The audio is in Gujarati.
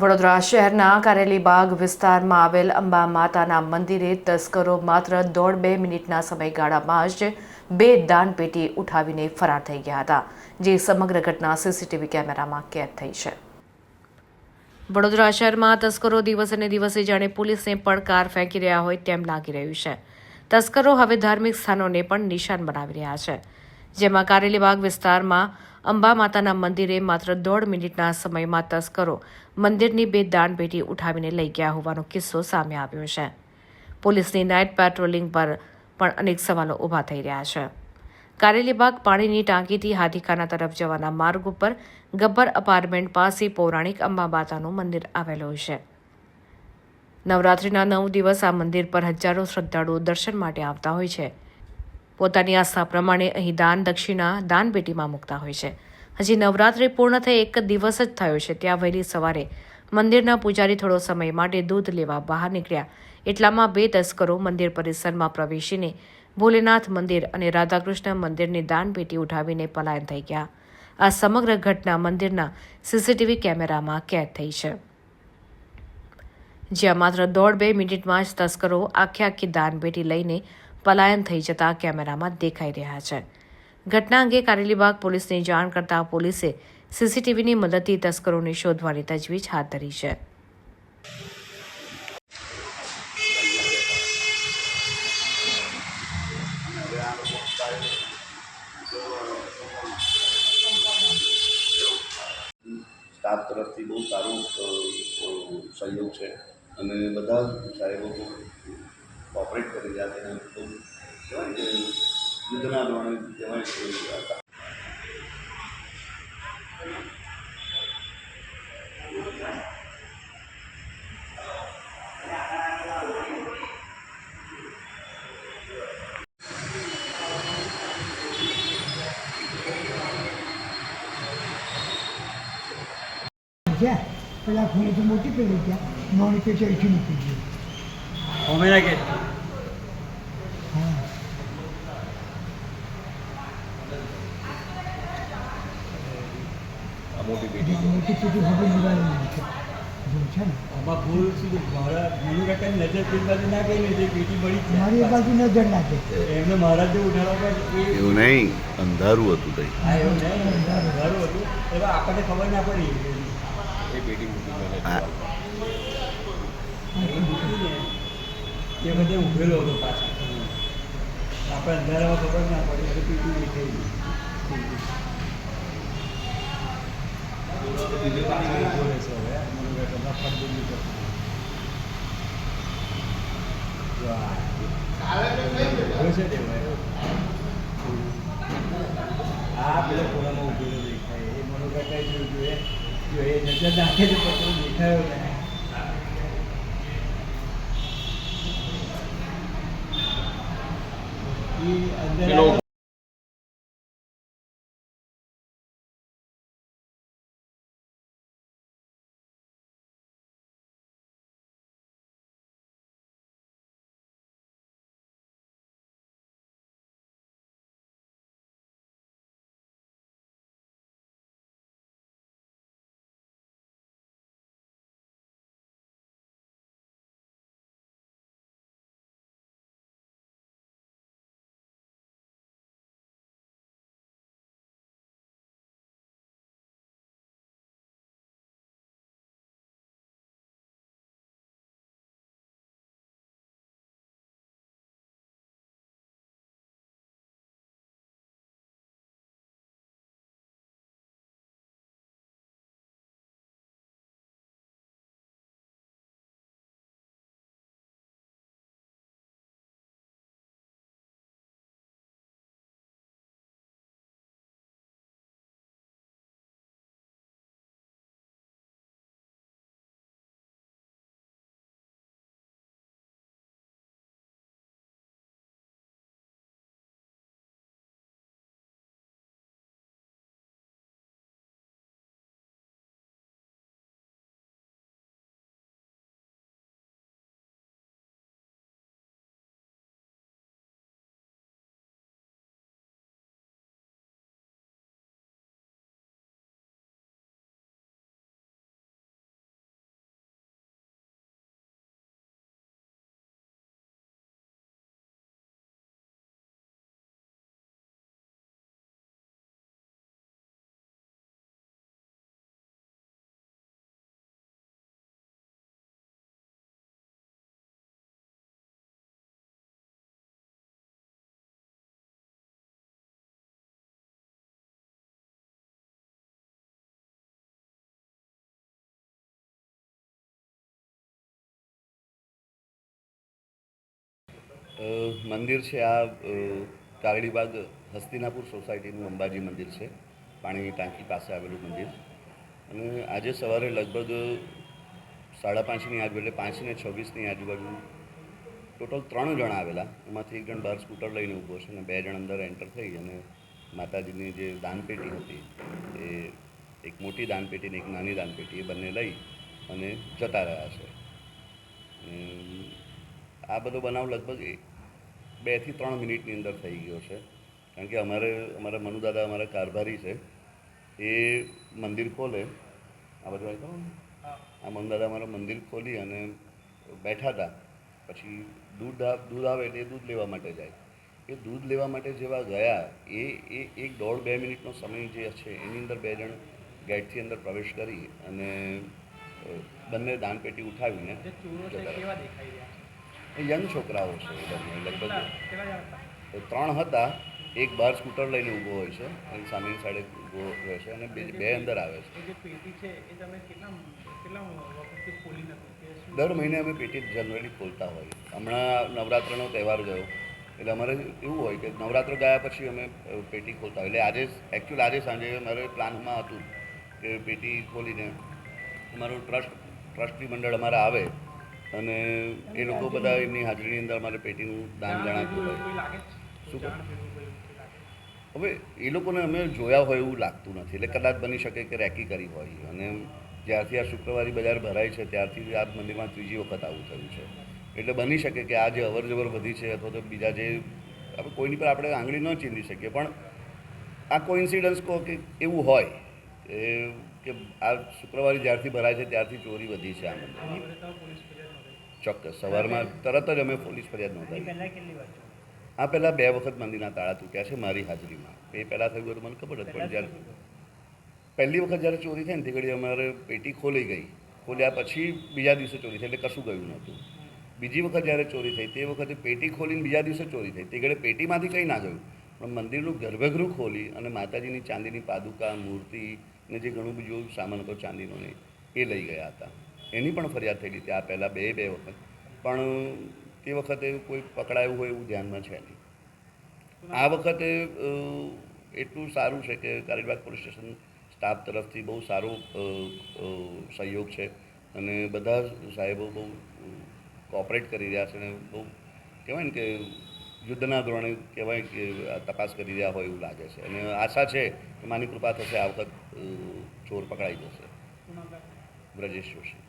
વડોદરા શહેરના કારેલીબાગ વિસ્તારમાં આવેલ અંબા માતાના મંદિરે તસ્કરો માત્ર દોઢ બે મિનિટના સમયગાળામાં જ બે દાનપેટી ઉઠાવીને ફરાર થઈ ગયા હતા, જે સમગ્ર ઘટના સીસીટીવી કેમેરામાં કેદ થઈ છે. વડોદરા શહેરમાં તસ્કરો દિવસે ને દિવસે જાણે પોલીસને પડકાર ફેંકી રહ્યા હોય તેમ લાગી રહ્યું છે. તસ્કરો હવે ધાર્મિક સ્થાનોને પણ નિશાન બનાવી રહ્યા છે. જેમાં કારેલીબાગ વિસ્તારમાં અંબા માતાના મંદિરે માત્ર દોઢ મિનિટના સમયમાં તસ્કરો મંદિરની બે દાનપેટી ઉઠાવીને લઈ ગયા હોવાનો કિસ્સો સામે આવ્યો છે. પોલીસની નાઇટ પેટ્રોલિંગ પર પણ અનેક સવાલો ઊભા થઈ રહ્યા છે. કારેલીબાગ પાણીની ટાંકીથી હાથીખાના તરફ જવાના માર્ગ ઉપર ગબ્બર અપાર્ટમેન્ટ પાસે પૌરાણિક અંબા માતાનું મંદિર આવેલું છે. નવરાત્રિના નવ દિવસ આ મંદિર પર હજારો શ્રદ્ધાળુઓ દર્શન માટે આવતા હોય છે. પોતાની આસ્થા પ્રમાણે અહીં દાન દક્ષિણા દાનપેટીમાં મૂકતા હોય છે. હજી નવરાત્રિ પૂર્ણ થઈ એક દિવસ જ થયો છે. ત્યાં વહેલી સવારે મંદિરના પૂજારી થોડો સમય માટે દૂધ લેવા બહાર નીકળ્યા. એટલામાં બે તસ્કરો મંદિર પરિસરમાં પ્રવેશીને ભોલેનાથ મંદિર અને રાધાકૃષ્ણ મંદિરની દાનપેટી ઉઠાવીને પલાયન થઈ ગયા. આ સમગ્ર ઘટના મંદિરના સીસીટીવી કેમેરામાં કેદ થઈ છે. જ્યાં માત્ર દોઢ બે મિનિટમાં જ તસ્કરો આખી આખી દાનપેટી લઈને પલાયન થઈ જતા કેમેરામાં દેખાઈ રહ્યા છે. ઘટના અંગે કારેલીબાગ પોલીસને જાણ કરતા પોલીસે સીસીટીવીની મદદથી તસ્કરોને શોધવાની તજવીજ હાથ ધરી છે. સ્ટાફ તરફથી બહુ સારું સહયોગ છે. અને બધા સાહેબો બહુ કોઓપરેટ કરી રહ્યા છે. કે યુદ્ધના ધોરણે કહેવાય કે ગયા. પેલા ખૂણેથી મોટી પેલી ગયા. નોની પેટી અહીંથી મૂકી દીધી ઓમેરા ગેટ હા મોટી પેટી હવે નિવાળી છે ને આમાં ભૂલ શું મારા મનુ કાકાની નજર પેલી બાજુ ના ગઈ ને તે પેટી પડી જ મારી બાજુ નજર નાખે. એમને મહારાજ જે ઉઠાડવા એવું નહીં અંધારું હતું તઈ. હા એવું નહીં અંધારું હતું. એટલે આપણને ખબર ના પડી. એ મૂકી ને વખતે હું ઉભેલો હતો પાછા. આપણે અંધારામાં ખબર ના પડી એટલે પીટી તે ભાઈ. આ પેલો કોણામાં ઊભેલો દેખાય. એ મનુ કાકાએ જોયું જો એ નજર નાખે છે પત્ર દેખાયો ને ઈ અંદર મંદિર છે આ કાગડીબાગ હસ્તિનાપુર સોસાયટીનું અંબાજી મંદિર છે. પાણીની ટાંકી પાસે આવેલું મંદિર. અને આજે સવારે લગભગ સાડા પાંચની આજુ એટલે પાંચને છવ્વીસની આજુબાજુ ટોટલ ત્રણ જણ આવેલા. એમાંથી એક જણ બહાર સ્કૂટર લઈને ઊભો છે અને બે જણ અંદર એન્ટર થઈ અને માતાજીની જે દાનપેટી હતી એ એક મોટી દાનપેટી અને એક નાની દાનપેટી એ બંને લઈ અને જતા રહ્યા છે. આ બધો બનાવ લગભગ બેથી ત્રણ મિનિટની અંદર થઈ ગયો છે. કારણ કે અમારે અમારા મનુદાદા અમારા કારભારી છે. એ મંદિર ખોલે. આ બધું આવી આ મનુદાદા અમારા મંદિર ખોલી અને બેઠા હતા. પછી દૂધ દૂધ આવે એટલે એ દૂધ લેવા માટે જાય. એ દૂધ લેવા માટે જેવા ગયા એ એ એક દોઢ બે મિનિટનો સમય જે છે એની અંદર બે જણ ગેટથી અંદર પ્રવેશ કરી અને બંને દાનપેટી ઉઠાવીને એ યંગ છોકરાઓ છે લગભગ. ત્રણ હતા એક બહાર સ્કૂટર લઈને ઊભો હોય છે અને સામેની સાઈડે ઊભો રહે છે અને બે બે અંદર આવે છે. દર મહિને અમે પેટી જનરલી ખોલતા હોઈએ. હમણાં નવરાત્રનો તહેવાર ગયો. એટલે અમારે એવું હોય કે નવરાત્ર ગયા પછી અમે પેટી ખોલતા હોય એટલે આજે એકચ્યુઅલ આજે સાંજે અમારે પ્લાનમાં હતું કે પેટી ખોલીને અમારું ટ્રસ્ટ ટ્રસ્ટી મંડળ અમારા આવે. અને એ લોકો બધા એમની હાજરીની અંદર અમારે પેટીનું દાન જણાવ્યું હોય. શું? હવે એ લોકોને અમે જોયા હોય એવું લાગતું નથી. એટલે કદાચ બની શકે કે રેકી કરી હોય. અને જ્યારથી આ શુક્રવારી બજાર ભરાય છે, ત્યારથી આ મંદિરમાં ત્રીજી વખત આવું થયું છે. એટલે બની શકે કે આ જે અવરજવર વધી છે અથવા તો બીજા જે આપણે કોઈની પર આપણે આંગળી ન ચીંધી શકીએ, પણ આ કોઇન્સિડન્સ કહો કે એવું હોય કે આ શુક્રવારે જ્યારથી ભરાય છે, ત્યારથી ચોરી વધી છે આ મંદિર. ચોક્કસ. સવારમાં તરત જ અમે પોલીસ ફરિયાદ નોંધાવી. આ પહેલાં બે વખત મંદિરના તાળા તૂટ્યા છે મારી હાજરીમાં. એ પહેલાં થયું હતું મને ખબર હતી પણ જ્યારે પહેલી વખત જ્યારે ચોરી થઈ ને તે ઘડી અમારે પેટી ખોલી ગઈ. ખોલ્યા પછી બીજા દિવસે ચોરી થઈ એટલે કશું ગયું નહોતું. બીજી વખત જ્યારે ચોરી થઈ તે વખતે પેટી ખોલીને બીજા દિવસે ચોરી થઈ. તે ઘડે પેટીમાંથી કંઈ ના ગયું. પણ મંદિરનું ગર્ભગૃહ ખોલી અને માતાજીની ચાંદીની પાદુકા મૂર્તિ ને જે ઘણું બીજું સામાન હતો ચાંદીનો એ લઈ ગયા હતા. એની પણ ફરિયાદ થયેલી આ પહેલાં બે બે વખત. પણ તે વખતે કોઈ પકડાયું હોય એવું ધ્યાનમાં છે નહીં. આ વખતે એટલું સારું છે કે કારેલીબાગ પોલીસ સ્ટેશન સ્ટાફ તરફથી બહુ સારો સહયોગ છે. અને બધા સાહેબો બહુ કોઓપરેટ કરી રહ્યા છે અને બહુ કહેવાય ને કે યુદ્ધના ધોરણે કહેવાય કે તપાસ કરી રહ્યા હોય એવું લાગે છે. અને આશા છે કે માની કૃપા થશે આ વખત ચોર પકડાઈ જશે. બ્રજેશ જોશી.